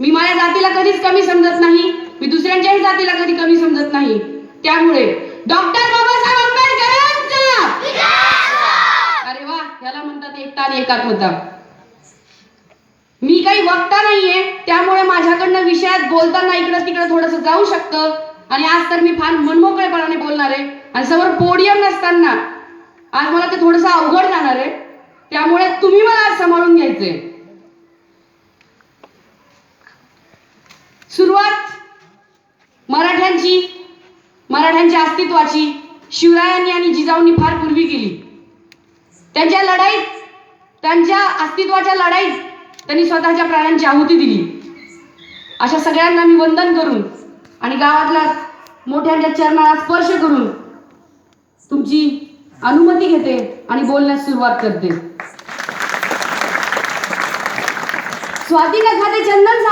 मी माझ्या जातीला कधीच कमी समजत नाही. मी दुसऱ्यांच्याही जातीला कधी कमी समजत नाही. त्यामुळे डॉक्टर बाबासाहेब आंबेडकरांचा! अरे वा याला म्हणतात एकता आणि एकात्मता. मी काही वक्ता नाहीये त्यामुळे माझ्याकडनं विषयात बोलताना इकडं तिकडं थोडस जाऊ शकतं. आणि आज तर मी फार मनमोकळेपणाने बोलणार आहे. आणि समोर पोडियम नसताना आज मला ते थोडस अवघड जाणार आहे. त्यामुळे तुम्ही मला आज सांभाळून घ्यायचे सुरुवात मराठ्यांची मराठ्यांच्या अस्तित्वाची. शिवरायांनी आणि जिजाऊंनी फार पूर्वी केली. त्यांच्या लढाईत त्यांच्या अस्तित्वाच्या लढाईत त्यांनी स्वतःच्या प्राण्यांची आहुती दिली. अशा सगळ्यांना मी वंदन करून आणि गावातल्या मोठ्यांच्या चरणाला स्पर्श करून तुमची अनुमती घेते आणि बोलण्यास सुरुवात करते. स्वाती नखाते चंदन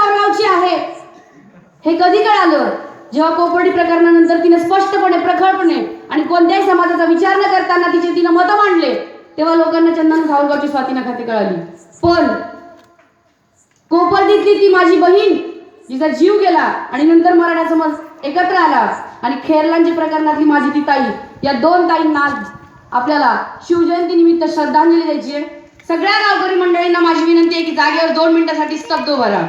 हे कधी कळालं? जेव्हा कोपर्डी प्रकरणानंतर तिने स्पष्टपणे प्रखरपणे आणि कोणत्याही समाजाचा विचार न करताना तिचे तिनं मतं मांडले तेव्हा लोकांना चंदन सावरगावची स्वातीना खाते कळाली. पण कोपर्डीतली ती माझी बहीण जिचा जीव गेला आणि नंतर मराठा समाज एकत्र आला आणि खेरलांची प्रकरणातली माझी ती ताई या दोन ताईंना आपल्याला शिवजयंती निमित्त श्रद्धांजली द्यायची आहे. सगळ्या गावकरी मंडळींना माझी विनंती आहे की जागेवर दोन मिनिटासाठी स्तब्ध उभा राहा.